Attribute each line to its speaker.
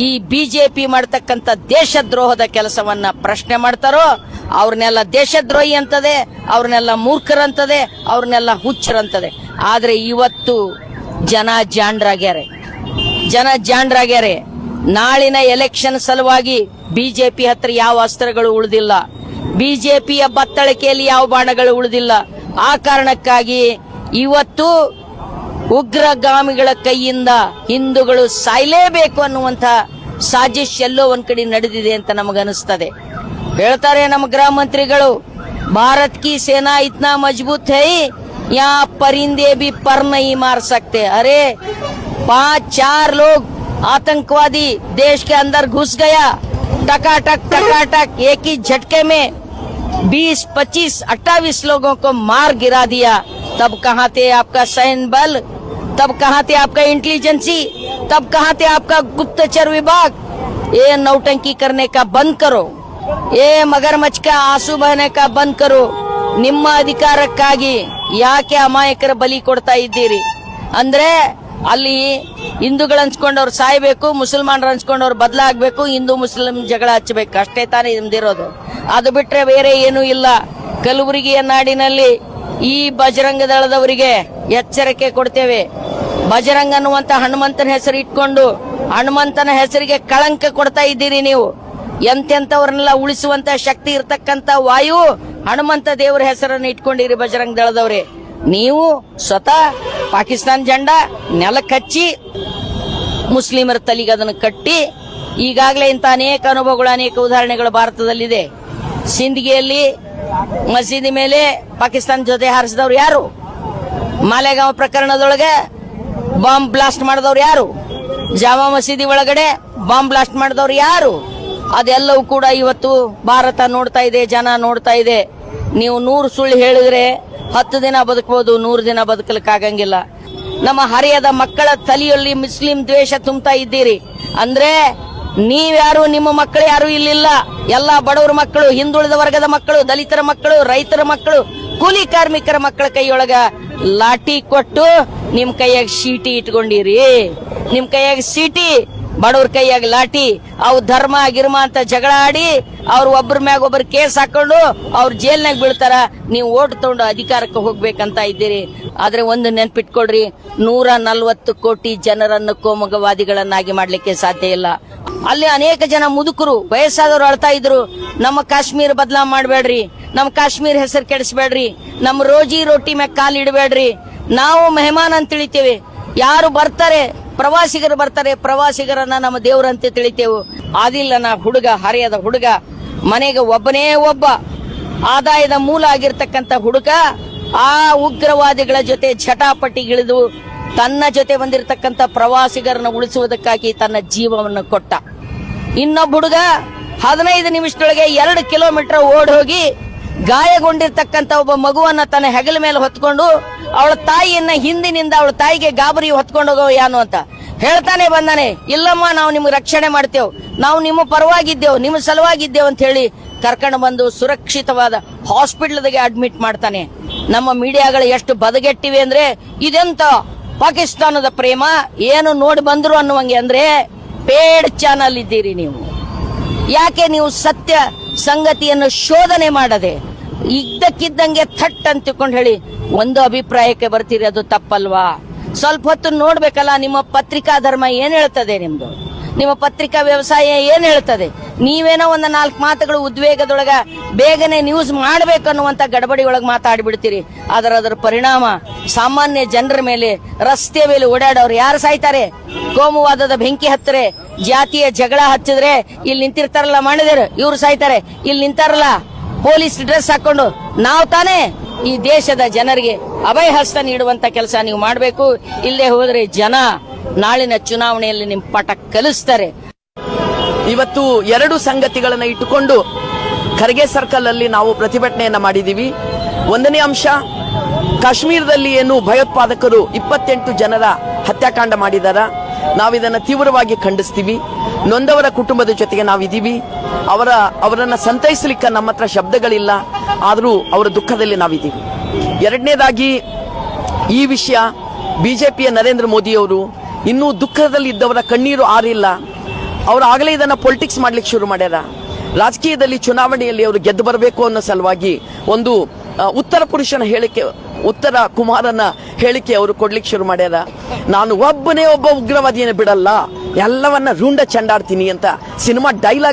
Speaker 1: ಈ ಬಿಜೆಪಿ ಮಾಡ್ತಕ್ಕಂಥ ದೇಶದ್ರೋಹದ ಕೆಲಸವನ್ನ ಪ್ರಶ್ನೆ ಮಾಡ್ತಾರೋ, ಅವ್ರನ್ನೆಲ್ಲ ದೇಶದ್ರೋಹಿ ಅಂತದೆ, ಅವ್ರನ್ನೆಲ್ಲ ಮೂರ್ಖರಂತದೆ, ಅವ್ರನ್ನೆಲ್ಲ ಹುಚ್ಚರಂತದೆ. ಆದ್ರೆ ಇವತ್ತು ಜನ ಜಾಂಡ್ರಾಗ್ಯಾರೆ. ಜನ ಜಾಂಡ್ರಾಗ್ಯಾರೆ. ನಾಳಿನ ಎಲೆಕ್ಷನ್ ಸಲುವಾಗಿ ಬಿಜೆಪಿ ಹತ್ರ ಯಾವ ಅಸ್ತ್ರಗಳು ಉಳಿದಿಲ್ಲ. ಬಿಜೆಪಿಯ ಬತ್ತಳಿಕೆಯಲ್ಲಿ ಯಾವ ಬಾಣಗಳು ಉಳಿದಿಲ್ಲ. ಆ ಕಾರಣಕ್ಕಾಗಿ ಇವತ್ತು ಉಗ್ರಗಾಮಿಗಳ ಕೈಯಿಂದ ಹಿಂದೂಗಳು ಸಾಯ್ಲೇಬೇಕು ಅನ್ನುವಂತ ಸಾಜಿಶ್ ಎಲ್ಲೋ ಒಂದ್ ಕಡೆ ನಡೆದಿದೆ ಅಂತ ನಮಗನಿಸ್ತದೆ ಹೇಳ್ತಾರೆ ನಮ್ಮ ಗೃಹ ಮಂತ್ರಿಗಳು ಭಾರತ್ ಕಿ ಸೇನಾ ಇತ್ನಾ ಮಜಬೂತ್ ಹೈ ಯಾ परिंदे भी पर नहीं मार सकते अरे पांच चार लोग आतंकवादी देश के अंदर घुस गया टकाटक टकाटक एक ही झटके में बीस पच्चीस अट्ठाईस लोगों को मार गिरा दिया तब कहाँ थे आपका सैन्य बल तब कहाँ थे आपका इंटेलिजेंसी? तब कहाँ थे आपका गुप्तचर विभाग? ये नौटंकी करने का बंद करो। ये मगरमच्छ का आंसू बहने का बंद करो। ನಿಮ್ಮ ಅಧಿಕಾರಕ್ಕಾಗಿ ಯಾಕೆ ಅಮಾಯಕರ ಬಲಿ ಕೊಡ್ತಾ ಇದ್ದೀರಿ ಅಂದ್ರೆ ಅಲ್ಲಿ ಹಿಂದೂಗಳು ಅನ್ಸ್ಕೊಂಡವ್ರು ಸಾಯ್ಬೇಕು ಮುಸಲ್ಮಾನರು ಅನ್ಸ್ಕೊಂಡವ್ರು ಬದಲಾಗಬೇಕು ಹಿಂದೂ ಮುಸ್ಲಿಂ ಜಗಳ ಹಚ್ಚಬೇಕು ಅಷ್ಟೇ ತಾನೇ ನಿಮ್ದಿರೋದು ಅದು ಬಿಟ್ರೆ ಬೇರೆ ಏನೂ ಇಲ್ಲ ಕಲಬುರಗಿಯ ನಾಡಿನಲ್ಲಿ ಈ ಬಜರಂಗ ದಳದವರಿಗೆ ಎಚ್ಚರಿಕೆ ಕೊಡ್ತೇವೆ. ಬಜರಂಗ ಅನ್ನುವಂತ ಹನುಮಂತನ ಹೆಸರು ಇಟ್ಕೊಂಡು ಹನುಮಂತನ ಹೆಸರಿಗೆ ಕಳಂಕ ಕೊಡ್ತಾ ಇದ್ದೀರಿ ನೀವು. ಎಂತೆಂತವ್ರನ್ನೆಲ್ಲ ಉಳಿಸುವಂತ ಶಕ್ತಿ ಇರತಕ್ಕಂತ ವಾಯು ಹನುಮಂತ ದೇವರ ಹೆಸರನ್ನು ಇಟ್ಕೊಂಡಿರಿ ಬಜರಂಗ ದಳದವ್ರೆ. ನೀವು ಸ್ವತಃ ಪಾಕಿಸ್ತಾನ ಜೆಂಡ, ನೆಲ ಕಚ್ಚಿ, ಮುಸ್ಲಿಮರ ತಲೆಗೆ ಅದನ್ನು ಕಟ್ಟಿ, ಈಗಾಗಲೇ ಇಂಥ ಅನೇಕ ಅನುಭವಗಳು, ಅನೇಕ ಉದಾಹರಣೆಗಳು ಭಾರತದಲ್ಲಿದೆ. ಸಿಂದಗಿಯಲ್ಲಿ ಮಸೀದಿ ಮೇಲೆ ಪಾಕಿಸ್ತಾನ ಜೊತೆ ಹಾರಿಸಿದವ್ರು ಯಾರು? ಮಾಲೆಗಾಂವ್ ಪ್ರಕರಣದೊಳಗೆ ಬಾಂಬ್ ಬ್ಲಾಸ್ಟ್ ಮಾಡಿದವ್ರು ಯಾರು? ಜಾಮಾ ಮಸೀದಿ ಒಳಗಡೆ ಬಾಂಬ್ ಬ್ಲಾಸ್ಟ್ ಮಾಡಿದವ್ರು ಯಾರು? ಅದೆಲ್ಲವೂ ಕೂಡ ಇವತ್ತು ಭಾರತ ನೋಡ್ತಾ ಇದೆ, ಜನ ನೋಡ್ತಾ ಇದೆ. ನೀವು ನೂರು ಸುಳ್ಳು ಹೇಳಿದ್ರೆ ಹತ್ತು ದಿನ ಬದುಕಬಹುದು ನೂರು ದಿನ ಬದುಕಲಿಕ್ಕಾಗಂಗಿಲ್ಲ. ನಮ್ಮ ಹರಿಯದ ಮಕ್ಕಳ ತಲೆಯಲ್ಲಿ ಮುಸ್ಲಿಂ ದ್ವೇಷ ತುಂಬ್ತಾ ಇದ್ದೀರಿ. ಅಂದ್ರೆ ನೀವ್ಯಾರು, ನಿಮ್ಮ ಮಕ್ಕಳು ಯಾರು ಇಲ್ಲಿಲ್ಲ. ಎಲ್ಲ ಬಡವರ ಮಕ್ಕಳು, ಹಿಂದುಳಿದ ವರ್ಗದ ಮಕ್ಕಳು, ದಲಿತರ ಮಕ್ಕಳು, ರೈತರ ಮಕ್ಕಳು, ಕೂಲಿ ಕಾರ್ಮಿಕರ ಮಕ್ಕಳ ಕೈಯೊಳಗ ಲಾಠಿ ಕೊಟ್ಟು ನಿಮ್ ಕೈಯಾಗ ಸೀಟಿ ಇಟ್ಕೊಂಡಿರಿ. ನಿಮ್ ಕೈಯಾಗ ಸೀಟಿ ಬಡವ್ರ ಕೈಯಾಗ ಲಾಠಿ. ಅವು ಧರ್ಮ, ಗಿರ್ಮ ಅಂತ ಜಗಳ ಆಡಿ ಅವ್ರ ಒಬ್ಬರ ಮ್ಯಾಗ ಒಬ್ಬರು ಕೇಸ್ ಹಾಕೊಂಡು ಅವ್ರ ಜೈಲ್ನಾಗ ಬೀಳ್ತಾರ. ನೀವು ಓಟ್ ತಗೊಂಡು ಅಧಿಕಾರಕ್ಕೆ ಹೋಗ್ಬೇಕಂತ ಇದ್ದೀರಿ. ಆದ್ರೆ ಒಂದು ನೆನ್ಪಿಟ್ಕೊಡ್ರಿ ನೂರ ನಲ್ವತ್ತು ಕೋಟಿ ಜನರನ್ನು ಕೋಮುಗವಾದಿಗಳನ್ನಾಗಿ ಮಾಡ್ಲಿಕ್ಕೆ ಸಾಧ್ಯ ಇಲ್ಲ. ಅಲ್ಲಿ ಅನೇಕ ಜನ ಮುದುಕರು, ವಯಸ್ಸಾದವರು ಅಳ್ತಾ ಇದ್ರು. ನಮ್ಮ ಕಾಶ್ಮೀರ ಬದಲಾ ಮಾಡಬೇಡ್ರಿ, ನಮ್ಮ ಕಾಶ್ಮೀರ ಹೆಸರು ಕೆಡಿಸ್ಬೇಡ್ರಿ, ನಮ್ಮ ರೋಜಿ ರೊಟ್ಟಿ ಮ್ಯಾಗ ಕಾಲ್ ಇಡಬೇಡ್ರಿ. ನಾವು ಮೆಹಮಾನ್ ಅಂತ ತಿಳಿತೇವೆ. ಯಾರು ಬರ್ತಾರೆ, ಪ್ರವಾಸಿಗರು ಬರ್ತಾರೆ, ಪ್ರವಾಸಿಗರನ್ನ ನಮ್ಮ ದೇವರಂತೆ ತಿಳಿತೇವು. ಆದಿಲ್ಲನ ಹುಡುಗ, ಹರಿಯದ ಹುಡುಗ, ಮನೆಗೆ ಒಬ್ಬನೇ ಒಬ್ಬ, ಆದಾಯದ ಮೂಲ ಆಗಿರ್ತಕ್ಕಂಥ ಹುಡುಗ, ಆ ಉಗ್ರವಾದಿಗಳ ಜೊತೆ ಛಟಾಪಟಿಗಿಳಿದು ತನ್ನ ಜೊತೆ ಬಂದಿರತಕ್ಕಂತ ಪ್ರವಾಸಿಗರನ್ನ ಉಳಿಸುವುದಕ್ಕಾಗಿ ತನ್ನ ಜೀವವನ್ನು ಕೊಟ್ಟ. ಇನ್ನೊಬ್ಬ ಹುಡುಗ ಹದಿನೈದು ನಿಮಿಷದೊಳಗೆ ಎರಡು ಕಿಲೋಮೀಟರ್ ಓಡ್ ಹೋಗಿ ಗಾಯಗೊಂಡಿರ್ತಕ್ಕಂಥ ಒಬ್ಬ ಮಗುವನ್ನ ತನ್ನ ಹೆಗಲ ಮೇಲೆ ಹೊತ್ಕೊಂಡು ಅವಳ ತಾಯಿಯನ್ನ ಹಿಂದಿನಿಂದ ಅವಳ ತಾಯಿಗೆ ಗಾಬರಿ ಹೊತ್ಕೊಂಡೋಗೋ ಯಾನು ಅಂತ. ಹೇಳ್ತಾನೆ ಬಂದಾನೆ, ಇಲ್ಲಮ್ಮ, ನಾವು ನಿಮ್ಗೆ ರಕ್ಷಣೆ ಮಾಡ್ತೇವೆ. ನಾವು ನಿಮ್ಮ ಪರವಾಗಿದ್ದೇವೆ, ನಿಮ್ಮ ಸಲುವಾಗಿದ್ದೇವೆ ಅಂತ ಹೇಳಿ ಕರ್ಕೊಂಡು ಬಂದು ಸುರಕ್ಷಿತವಾದ ಹಾಸ್ಪಿಟಲ್ಗೆ ಅಡ್ಮಿಟ್ ಮಾಡ್ತಾನೆ. ನಮ್ಮ ಮೀಡಿಯಾಗಳು ಎಷ್ಟು ಬದಗೆಟ್ಟಿವೆ ಅಂದ್ರೆ ಇದೆಂತ ಪಾಕಿಸ್ತಾನದ ಪ್ರೇಮ ಏನು ನೋಡಿ ಬಂದ್ರು ಅನ್ನುವಂಗೆ ಅಂದ್ರೆ ಪೇಡ್ ಚಾನಲ್ ಇದ್ದೀರಿ ನೀವು. ಯಾಕೆ ನೀವು ಸತ್ಯ ಸಂಗತಿಯನ್ನು ಶೋಧನೆ ಮಾಡದೆ ಇದ್ದಕ್ಕಿದ್ದಂಗೆ ಥಟ್ ಅಂತ ತಿಳ್ಕೊಂಡು ಹೇಳಿ ಒಂದು ಅಭಿಪ್ರಾಯಕ್ಕೆ ಬರ್ತೀರಿ ಅದು ತಪ್ಪಲ್ವಾ? ಸ್ವಲ್ಪ ಹೊತ್ತು ನೋಡ್ಬೇಕಲ್ಲ, ನಿಮ್ಮ ಪತ್ರಿಕಾ ಧರ್ಮ ಏನ್ ಹೇಳ್ತದೆ ನಿಮ್ದು? ನಿಮ್ಮ ಪತ್ರಿಕಾ ವ್ಯವಸಾಯ ಏನ್ ಹೇಳ್ತದೆ? ನೀವೇನೋ ಒಂದು ನಾಲ್ಕು ಮಾತುಗಳು ಉದ್ವೇಗದೊಳಗ ಬೇಗನೆ ನ್ಯೂಸ್ ಮಾಡ್ಬೇಕನ್ನುವಂತ ಗಡಬಡಿ ಒಳಗೆ ಮಾತಾಡಿಬಿಡ್ತೀರಿ. ಅದರ ಅದರ ಪರಿಣಾಮ ಸಾಮಾನ್ಯ ಜನರ ಮೇಲೆ ರಸ್ತೆ ಮೇಲೆ ಓಡಾಡೋರು ಯಾರು ಸಾಯ್ತಾರೆ? ಕೋಮುವಾದದ ಬೆಂಕಿ ಹತ್ತರೆ, ಜಾತಿಯ ಜಗಳ ಹಚ್ಚಿದ್ರೆ ಇಲ್ಲಿ ನಿಂತಿರ್ತಾರಲ್ಲ ಮಾಡಿದ್ರು ಇವ್ರು ಸಾಯ್ತಾರೆ. ಇಲ್ಲಿ ನಿಂತಾರಲ್ಲ, ಪೊಲೀಸ್ ಡ್ರೆಸ್ ಹಾಕೊಂಡು, ನಾವು ತಾನೇ ಈ ದೇಶದ ಜನರಿಗೆ ಅಭಯ ಹಸ್ತ ನೀಡುವಂತ ಕೆಲಸ ನೀವು ಮಾಡಬೇಕು. ಇಲ್ಲೇ ಹೋದ್ರೆ ಜನ ನಾಳಿನ ಚುನಾವಣೆಯಲ್ಲಿ ನಿಮ್ಮ ಪಾಠ ಕಲಿಸ್ತಾರೆ.
Speaker 2: ಇವತ್ತು ಎರಡು ಸಂಗತಿಗಳನ್ನ ಇಟ್ಟುಕೊಂಡು ಖರ್ಗೆ ಸರ್ಕಲ್ ಅಲ್ಲಿ ನಾವು ಪ್ರತಿಭಟನೆಯನ್ನ ಮಾಡಿದೀವಿ. ಒಂದನೇ ಅಂಶ, ಕಾಶ್ಮೀರದಲ್ಲಿ ಏನು ಭಯೋತ್ಪಾದಕರು ಇಪ್ಪತ್ತೆಂಟು ಜನರ ಹತ್ಯಾಕಾಂಡ ಮಾಡಿದಾರ. ನಾವಿದನ್ನು ತೀವ್ರವಾಗಿ ಖಂಡಿಸ್ತೀವಿ. ನೊಂದವರ ಕುಟುಂಬದ ಜೊತೆಗೆ ನಾವಿದ್ದೀವಿ ಅವರ, ಅವರನ್ನು ಸಂತೈಸಲಿಕ್ಕೆ ನಮ್ಮ ಹತ್ರ ಶಬ್ದಗಳಿಲ್ಲ. ಆದರೂ ಅವರ ದುಃಖದಲ್ಲಿ ನಾವಿದ್ದೀವಿ ಎರಡನೇದಾಗಿ ಈ ವಿಷಯ ಬಿಜೆಪಿಯ ನರೇಂದ್ರ ಮೋದಿಯವರು ಇನ್ನೂ ದುಃಖದಲ್ಲಿ ಇದ್ದವರ ಕಣ್ಣೀರು ಆರಿಲ್ಲ. ಅವರು ಆಗಲೇ ಇದನ್ನ ಪೊಲಿಟಿಕ್ಸ್ ಮಾಡ್ಲಿಕ್ಕೆ ಶುರು ಮಾಡ್ಯಾರ. ರಾಜಕೀಯದಲ್ಲಿ ಚುನಾವಣೆಯಲ್ಲಿ ಅವರು ಗೆದ್ದು ಬರಬೇಕು ಅನ್ನೋ ಸಲುವಾಗಿ ಒಂದು ಉತ್ತರ ಪುರುಷನ ಹೇಳಿಕೆ, ಉತ್ತರ ಕುಮಾರನ ಹೇಳಿಕೆ ಅವರು ಕೊಡ್ಲಿಕ್ಕೆ ಶುರು ಮಾಡ್ಯಾರ. ನಾನು ಒಬ್ಬನೇ ಒಬ್ಬ ಉಗ್ರವಾದಿಯನ್ನು ಬಿಡಲ್ಲ, ಎಲ್ಲವನ್ನ ರುಂಡ ಚಂಡಾಡ್ತೀನಿ ಅಂತ ಸಿನಿಮಾ ಡೈಲಾಗ್